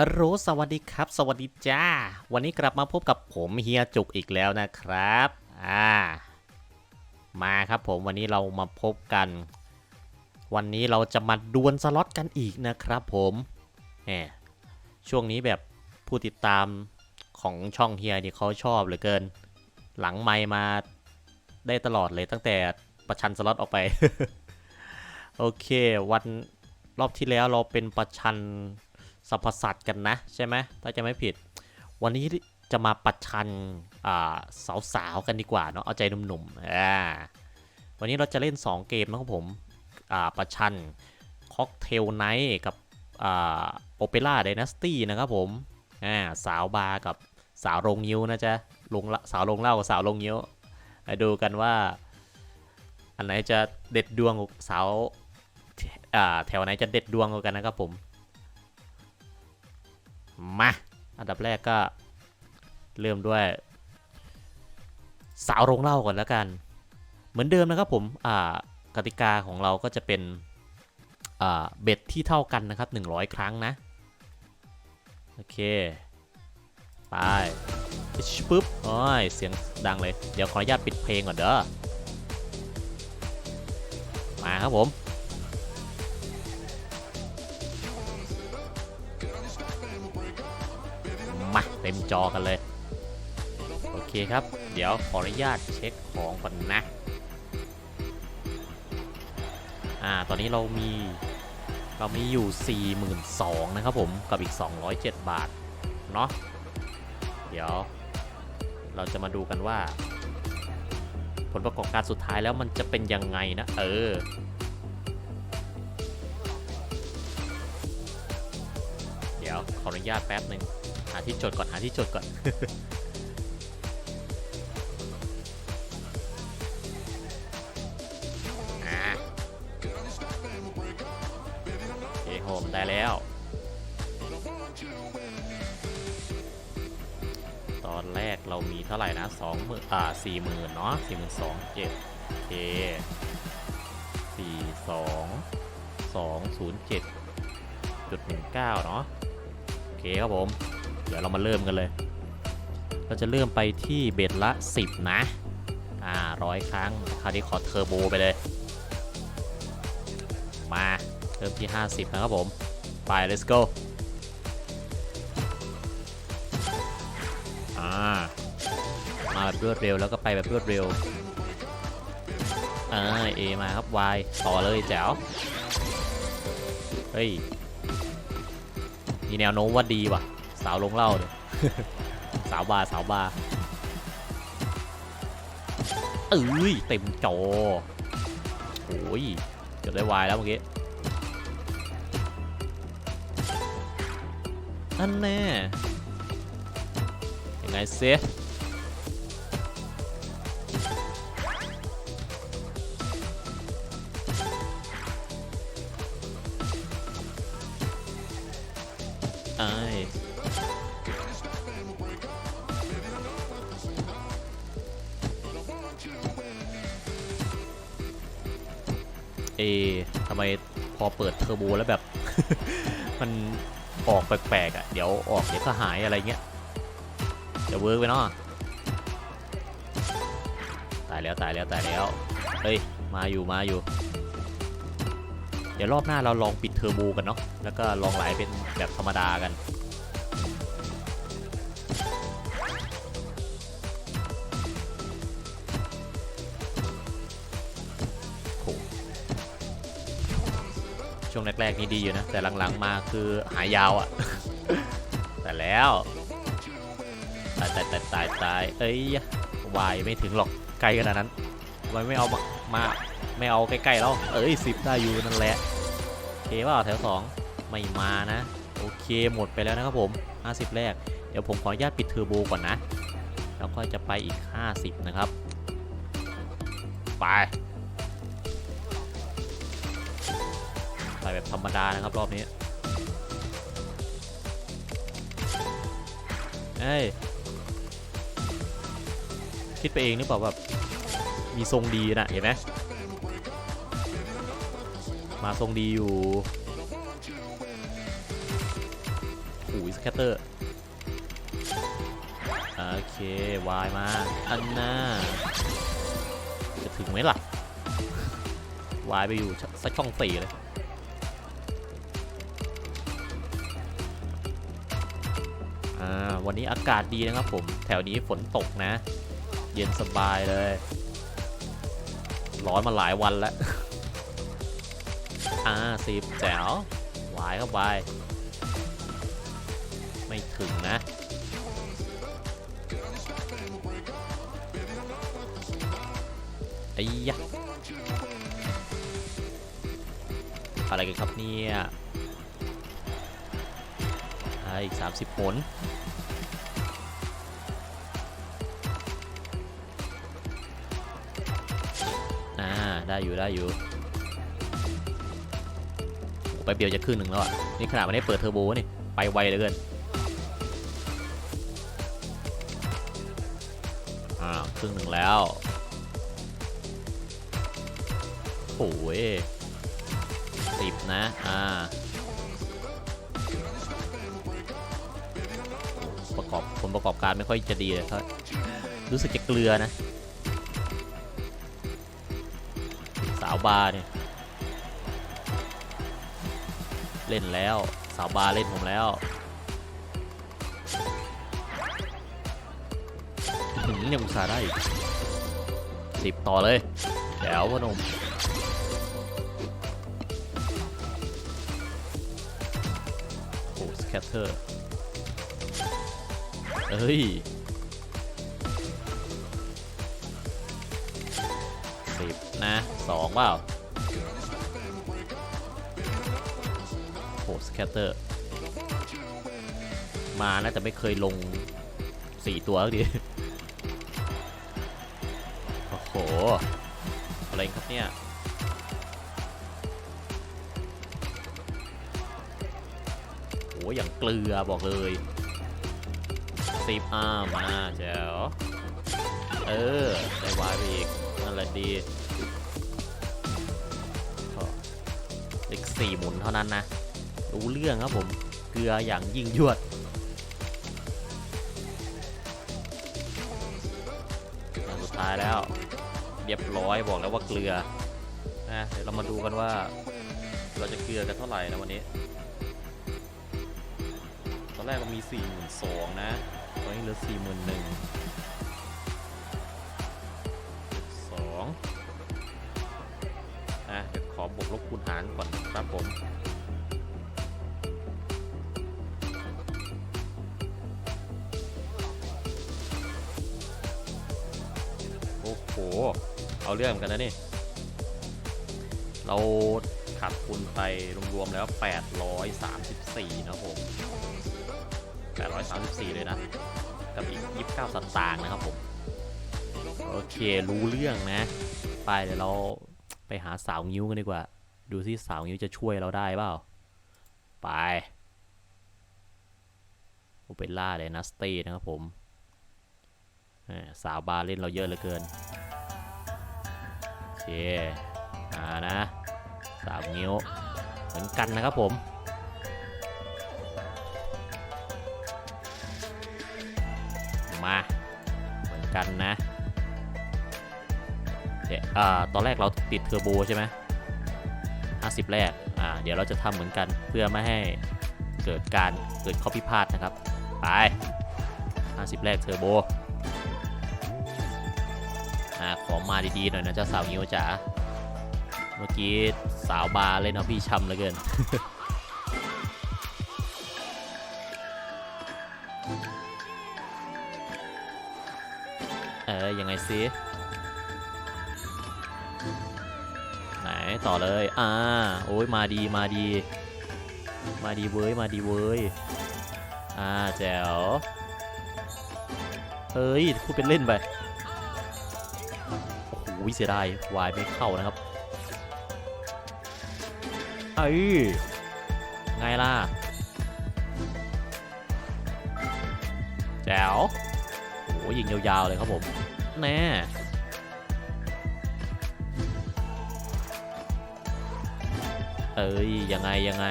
ฮัลโหลสวัสดีครับ สวัสดีจ้า วันนี้กลับมาพบกับผมเฮียจุกอีกแล้วนะครับ อ่า มาครับผมวันนี้เรามาพบกัน วันนี้เราจะมาดวลสล็อตกันอีกนะครับผมแหมช่วงนี้แบบผู้ติดตามของช่องเฮียนี่เขาชอบเหลือเกิน หลังไมมาได้ตลอดเลยตั้งแต่ประชันสล็อตออกไป โอเค วันรอบที่แล้วเราเป็นประชัน สรรพสัตว์กันนะ ใช่ไหมถ้าจะไม่ผิด วันนี้จะมาประชันสาวๆกันดีกว่าเนาะเอาใจหนุ่มๆอ่าวันนี้เราจะเล่น 2 เกมนะครับผมประชันค็อกเทลไนท์กับโอเปร่าไดนาสตี้นะครับผมอ่าสาวบาร์กับสาวโรงยิ้วนะจ๊ะลงสาวลงเหล่ากับสาวลงยิ้วมาดูกันว่า อันไหนจะเด็ดดวงสาวแถวไหนจะเด็ดดวงกันนะครับผม มา อันดับแรกก็เริ่มด้วย สาวโรงเหล่าก่อนแล้วกัน เหมือนเดิมนะครับผมอ่ากติกาของเราก็จะเป็นอ่าเบ็ดที่เท่ากันนะครับ 100 ครั้งนะ โอเค ไปปุ๊บโอ้ยเสียงดังเลย เดี๋ยวขออนุญาตปิดเพลงก่อนเด้อมาครับผม ต็มจอกันเลย โอเคครับ เดี๋ยวขออนุญาตเช็คของก่อนนะอ่าตอนนี้เรามีเรามีอยู่ 42,000นะครับผมกับอีก 207 บาทเนาะเดี๋ยวเราจะมาดูกันว่า ผลประกอบการสุดท้ายแล้วมันจะเป็นยังไงนะ เออเดี๋ยวขออนุญาตแป๊บหนึ่ง หาที่จดก่อนหาที่จดก่อนอ่าโอเคโฮมได้แล้ว ตอนแรกเรามีเท่าไหร่นะสองหมื่นอ่าสี่หมื่นเนาะสี่หมื่นสองเจ็ดโอเคสี่สองสองศูนย์เจ็ดจุดหนึ่งเก้าเนาะโอเคครับผม เดี๋ยวเรามาเริ่มกันเลย เราจะเริ่มไปที่เบ็ดละ 10 นะ อ่าร้อยครั้ง คราวนี้ขอเทอร์โบไปเลย มาเริ่มที่ 50 นะครับผม ไป let's go อ่า มาแบบรวดเร็วแล้วก็ไปแบบรวดเร็วอ่าเอมาครับ Y ต่อเลยแจ๋ว เฮ้ย มีแนวโน้มว่าดีว่ะ สาวลงเหล่าเนี่ยสาวบาสาวบาเอ้ยเต็มจอโอ้ยเกือบได้วายแล้วเมื่อกี้อันแน่ยังไงเซฟ เอทำไมพอเปิดเทอร์โบแล้วแบบ มันออกแปลกๆอะ เดี๋ยวออกเดี๋ยวก็หายอะไรเงี้ยจะเวิร์กไปเนาะตายแล้วตายแล้วตายแล้วเฮ้ยมาอยู่มาอยู่ เดี๋ยวรอบหน้าเราลองปิดเทอร์โบกันเนาะแล้วก็ลองไหลเป็นแบบธรรมดากัน ช่วงแรกๆนี่ดีอยู่นะ แต่หลังๆมาคือหายยาวอะ่ะ แต่แล้วตายตายตายตายตายเอ้ยวายไม่ถึงหรอกไกลขนาดนั้นทำไมไม่เอามามาไม่เอาใกล้ๆแล้วเอ้ยสิบได้อยู่นั่นแหละโอเคเปล่าแถวสองไม่มานะ โอเคหมดไปแล้วนะครับผม 50 แรก เดี๋ยวผมขออนุญาตปิดเทอร์โบก่อนนะ แล้วก็จะไปอีก 50 นะครับ ไป ไปแบบธรรมดานะครับรอบนี้ เอ้ย คิดไปเองหรือเปล่าแบบมีทรงดีนะเห็นไหมมาทรงดีอยู่โอ้ยคตเตอร์ โอเควายมา อันน่าจะถึงไหมล่ะวายไปอยู่สักช่องสี่เลย วันนี้อากาศดีนะครับผมแถวนี้ฝนตกนะ เย็นสบายเลย ร้อนมาหลายวันแล้วอ่าสิบแจ๋ววายเข้าไป ไม่ถึงนะไอ้ยะอะไรกันครับเนี่ยอ่าอีก 30 ผล ได้อยู่ได้อยู่ไปเบียวจะครึ่งหนึ่งแล้วอะ นี่ขนาดไม่ได้เปิดเทอร์โบนี่ ไปไวเหลือเกิน อ่าครึ่งหนึ่งแล้ว โอ้ยสิบนะ อ่า ประกอบผลประกอบการไม่ค่อยจะดีเลยครับรู้สึกจะเกลือนะาวบาร์เนี่ยเล่นแล้วสาวบาร์เล่นผมแล้วหืมยังอุตส่าห์ได้อีกสิบต่อเลยแจ๋วพนมโอ้สแคตเตอร์เอ้ย นะสองเปล่าโอ้สแคตเตอร์ มานะแต่ไม่เคยลงสี่ตัวสักทีโอ้โห อะไรครับเนี่ยโอ้ยอย่างเกลือบอกเลยสิบอ้ามาแจ๋วเออ ได้วายไปอีกนั่นแหละดี เลขสี่หมุนเท่านั้นนะ รู้เรื่องครับผม เกลืออย่างยิ่งยวด สุดท้ายแล้ว เรียบร้อยบอกแล้วว่าเกลือนะเดี๋ยวเรามาดูกันว่า เราจะเกลือกันเท่าไหร่นะวันนี้ ตอนแรกมันมี4 2 0 0 0นะ ตอนนี้เหลือ4 1 0 0 0 หเอาเรื่องกันนะนี่ เราขาดทุนไปรวมๆแล้ว 834 นะครับผม 834 เลยนะ กับอีก 29 สตางค์นะครับผม โอเครู้เรื่องนะ ไปเดี๋ยวเราไปหาสาวนิ้วกันดีกว่า ดูซิสาวนิ้วจะช่วยเราได้เปล่า ไปโอเปร่าเลยนัสตี้นะครับผม สาวบาร์เล่นเราเยอะเหลือเกินโอเคมานะสาวนิ้วเหมือนกันนะครับผมมาเหมือนกันนะเดี๋ยวอ่าตอนแรกเราติดเทอร์โบใช่ไหม50 แรก อ่า เดี๋ยวเราจะทำเหมือนกันเพื่อไม่ให้เกิดการเกิดข้อพิพาทนะครับ ไป 50 แรกเทอร์โบ ของมาดีๆหน่อยนะเจ้าสาวงิ้วจ๋า เมื่อกี้สาวบาร์เล่นเอาพี่ช้ำเหลือเกิน เออ ยังไงซิไหนต่อเลย อ่า โอ้ยมาดีมาดี มาดีเว้ย มาดีเว้ย อ่าแจ๋วเฮ้ยพูดเป็นเล่นไป โอ้โหเสียดายวายไม่เข้านะครับเอ้ยไงล่ะแจ๋วโอ้ยิงยาวๆเลยครับผม แน่เอ้ยยังไงยังไง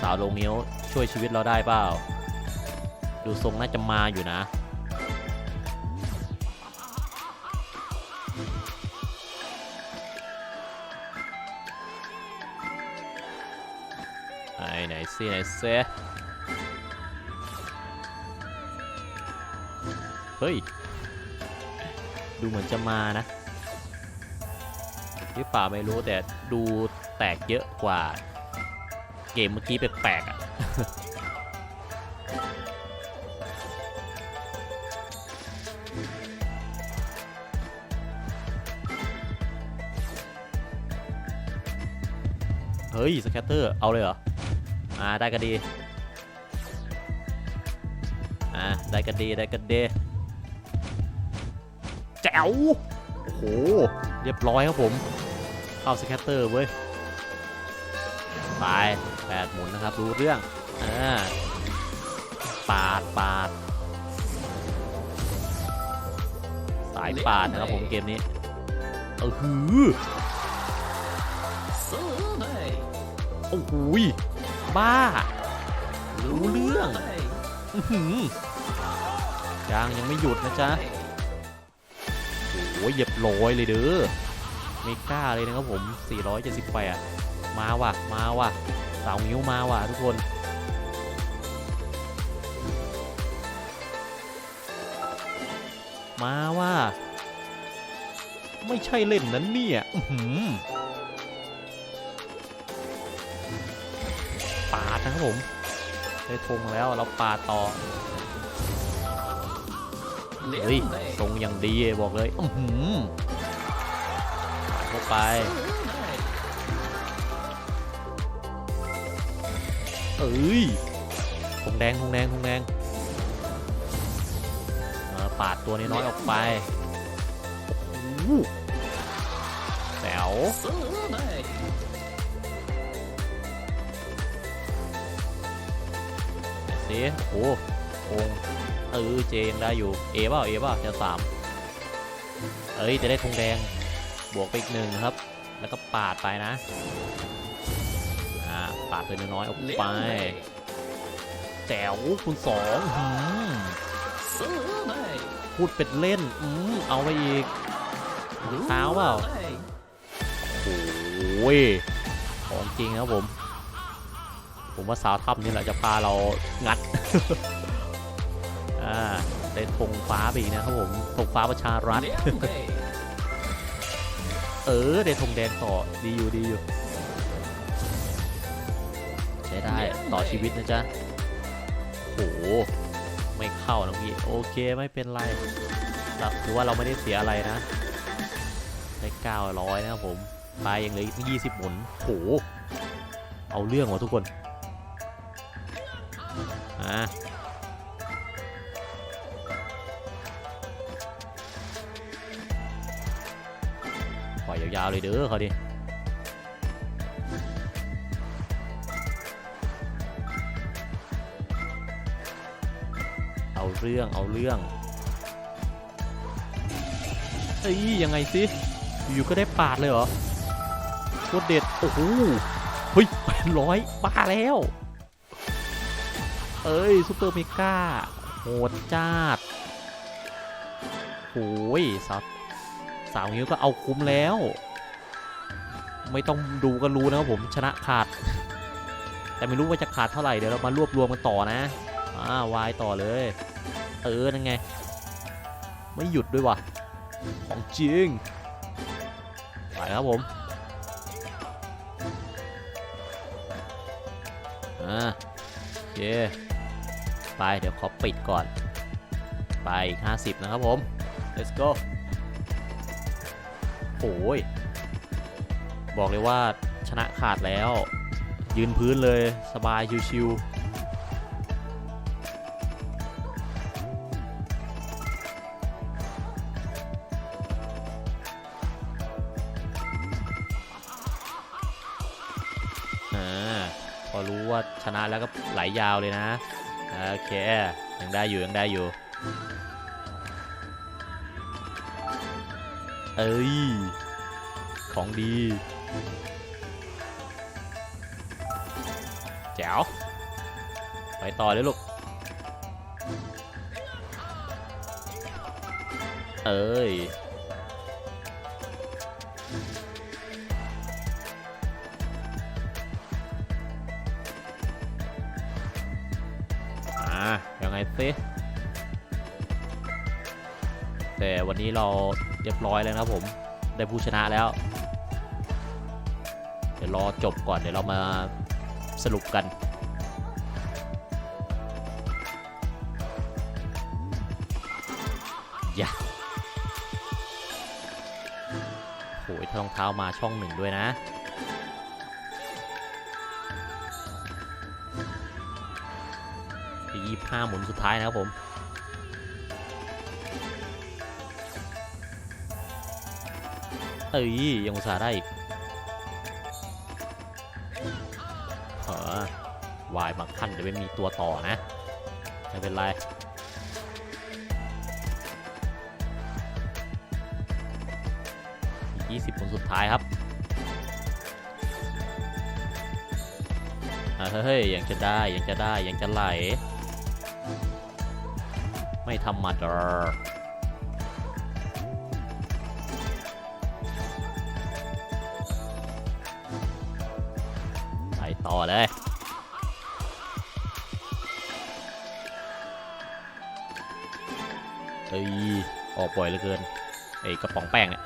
สาวลงนิ้วช่วยชีวิตเราได้เปล่า ดูทรงน่าจะมาอยู่นะ ไหนสิไหนเซเฮ้ย ดูเหมือนจะมานะหรือเปล่าไม่รู้แต่ดูแตกเยอะกว่า เกมเมื่อกี้แปลกๆอะเฮ้ยสแคตเตอร์ เอาเลยเหรอ อ่าได้ก็ดีอ่าได้ก็ดีได้ก็ดีแจ๋วโอ้โหเรียบร้อยครับผมเข้าสแคตเตอร์เว้ยไปแปดหมุนนะครับรู้เรื่องอ่าปาดปาดสายปาดนะครับผมเกมนี้เออหือโอ้โหย บ้า รู้เรื่องอื้อหือยังยังไม่หยุดนะจ๊ะโอ้โหเหยียบร้อยเลยเด้อเมก้าเลยนะครับผม 478 มาว่ะ มาว่ะสาวนิ้วมาว่ะทุกคนมาว่ะไม่ใช่เล่นนั้นเนี่ย อื้ นะครับผมได้ทงแล้วเราปาดต่อเฮ้ยทรงอย่างดีบอกเลยอือหือปาดเข้าไปเอ้ยธงแดงธงแดงธงแดงเออปาดตัวน้อยๆออกไปโอ้โหแจ๋วิโอ้โหธงเออเจยังได้อยู่เอเปล่าเอเปล่าจะสามเอ้ยจะได้ธงแดงบวกไปอีกหนึ่งครับ แล้วก็ปาดไปนะอ่าปาดตัวน้อยๆออกไปแจ๋วคุณสองหพูดเป็นเล่นอืมเอาไปอีกเท้าเปล่าโอ้ยของจริงครับผม ผมว่าสาวทัพนี่แหละจะพาเรางัดอ่าได้ธงฟ้าไปอีกนะครับผมธงฟ้าประชารัฐเออได้ธงแดงต่อดีอยู่ดีอยู่ใช้ได้ต่อชีวิตนะจ๊ะโอ้โหไม่เข้านะพี่โอเคไม่เป็นไรถือว่าเราไม่ได้เสียอะไรนะได้900 นะครับผม ไปยยังเหลืออีก20 หมุนโห เอาเรื่องว่ะทุกคน ปล่อยยาวๆเลยเด้อเขาดิเอาเรื่องเอาเรื่องเอ้ยยังไงสิอยู่ก็ได้ปาดเลยเหรอโคตรเด็ด โอ้โหเฮ้ยแปดร้อยบ้าแล้ว เอ้ยซูเปอร์เมกาโหดจัดโอ้ยสาวสาวนิ้วก็เอาคุ้มแล้ว ไม่ต้องดูก็รู้นะครับผมชนะขาด แต่ไม่รู้ว่าจะขาดเท่าไหร่เดี๋ยวเรามารวบรวมกันต่อนะอ่าวายต่อเลย เออนั่นไง ไม่หยุดด้วยว่ะของจริงไปครับผมอ่าโอเค ไปเดี๋ยวขอปิดก่อน ไปอีก 50 นะครับผม let's go โอ้ย บอกเลยว่าชนะขาดแล้ว ยืนพื้นเลยสบายชิวๆอ่าพอรู้ว่าชนะแล้วก็ไหลยาวเลยนะ โอเค ยังได้อยู่ ยังได้อยู่ เอ้ย ของดี แจ๋ว ไปต่อเลยลูก เอ้ย สิแต่วันนี้เราเรียบร้อยแล้วครับผมได้ผู้ชนะแล้ว เดี๋ยวรอจบก่อนเดี๋ยวเรามาสรุปกันอย่าโอ้ยรองเท้ามาช่องหนึ่งด้วยนะ ยี่ห้าหมุนสุดท้ายนะครับผมเอ้ยยังอุตส่าห์ได้อีกเออวายบางขั้นจะไม่มีตัวต่อนะ ไม่เป็นไรอีก20ผลสุดท้ายครับเฮ้ยยังจะได้ยังจะได้ยังจะไหล ไม่ธรรมดาไปต่อเลยเฮ้ยออกบ่อยเหลือเกินไอ้กระป๋องแป้งเนี่ย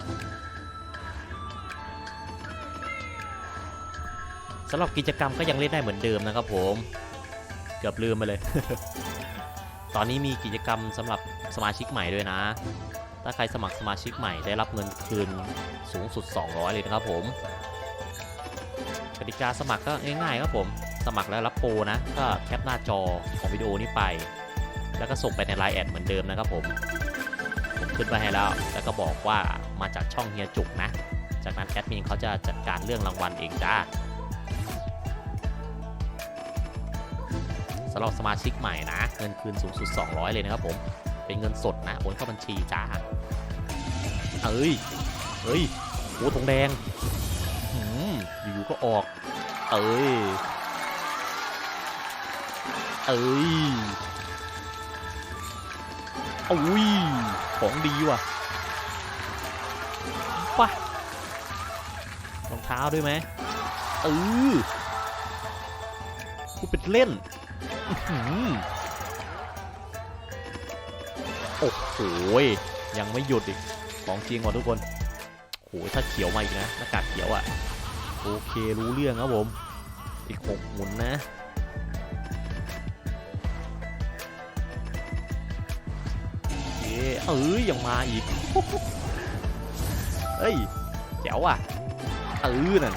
สำหรับกิจกรรมก็ยังเล่นได้เหมือนเดิมนะครับผม เกือบลืมไปเลย ตอนนี้มีกิจกรรมสำหรับสมาชิกใหม่ด้วยนะ ถ้าใครสมัครสมาชิกใหม่ได้รับเงินคืนสูงสุด 200 เลยนะครับผมกติกาสมัครก็ง่ายๆครับผม สมัครแล้วรับโปรนะ ก็แคปหน้าจอของวิดีโอนี้ไป แล้วก็ส่งไปในไลน์แอดเหมือนเดิมนะครับผมผมขึ้นไปให้แล้ว แล้วก็บอกว่ามาจากช่องเฮียจุกนะ จากนั้นแอดมินเขาจะจัดการเรื่องรางวัลเองจ้าำหรับสมาชิกใหม่นะ เงินคืนสูงสุด 200 เลยนะครับผม เป็นเงินสดนะ โอนเข้าบัญชีจ้าเอ้ยเฮ้ยโอ้ทงแดงอยู่ๆก็ออก เอ้ย เอ้ยอุ้ย ของดีว่ะปะรองเท้าด้วยไหมเออกูเป็นเล่น โอ้โหยังไม่หยุดอีก ของจริงว่ะทุกคนโหถ้าเขียวมาอีกนะหน้ากากเขียวอะ่ะ โอเครู้เรื่องครับผม อีกหกหมุนนะเอ้เอ้ยยังมาอีก เฮ้ยแจ๋วอะเออนั่น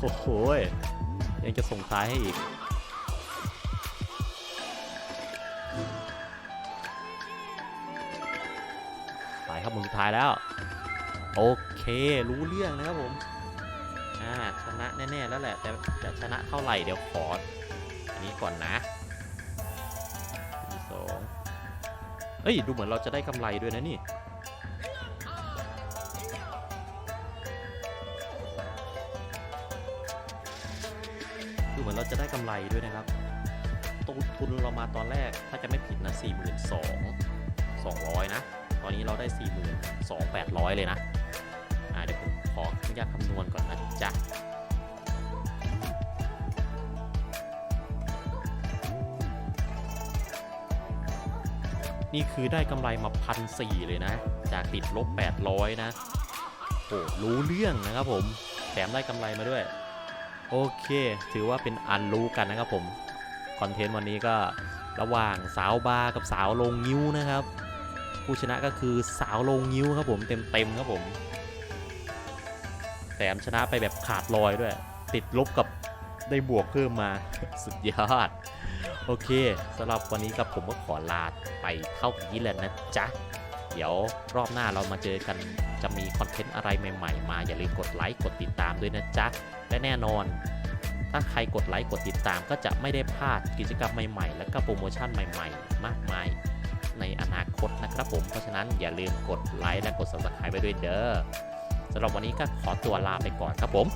โอ้โห ยังจะส่งท้ายให้อีก ไปครับมุนสุดท้ายแล้ว โอเค รู้เรื่องนะครับผม อ่า ชนะแน่ๆแล้วแหละ แต่จะชนะเท่าไหร่เดี๋ยวขออันนี้ก่อนนะสองเอ้ย ดูเหมือนเราจะได้กำไรด้วยนะนี่ ไรด้วยนะครับต้นทุนเรามาตอนแรกถ้าจะไม่ผิดนะ4 2 2 0 0 นะ ตอนนี้เราได้ 4 2 800 เลยนะอ่าเดี๋ยวผมขออนุญาตคำนวณก่อนนะจ๊ะนี่คือได้กำไรมาพันสี่เลยนะ จากติดลบ 800 นะโอ้รู้เรื่องนะครับผมแถมได้กำไรมาด้วย โอเค ถือว่าเป็นอันรู้กันนะครับผม คอนเทนต์วันนี้ก็ระหว่างสาวบาร์กับสาวลงนิ้วนะครับ ผู้ชนะก็คือสาวลงนิ้วครับผมเต็มๆครับผม แถมชนะไปแบบขาดลอยด้วย ติดลบกับได้บวกเพิ่มมาสุดยอด โอเคสำหรับวันนี้กับผมก็ขอลาไปเท่านี้แหละนะจ๊ะ เดี๋ยวรอบหน้าเรามาเจอกันจะมีคอนเทนต์อะไรใหม่ๆ มา อย่าลืมกดไลค์กดติดตามด้วยนะจ๊ะ และแน่นอน ถ้าใครกดไลค์กดติดตามก็จะไม่ได้พลาดกิจกรรมใหม่ๆ และก็โปรโมชั่นใหม่ๆ มากมาย ในอนาคตนะครับผม เพราะฉะนั้นอย่าลืมกดไลค์และกด subscribe ไปด้วยเด้อสำหรับวันนี้ก็ขอตัวลาไปก่อนครับผม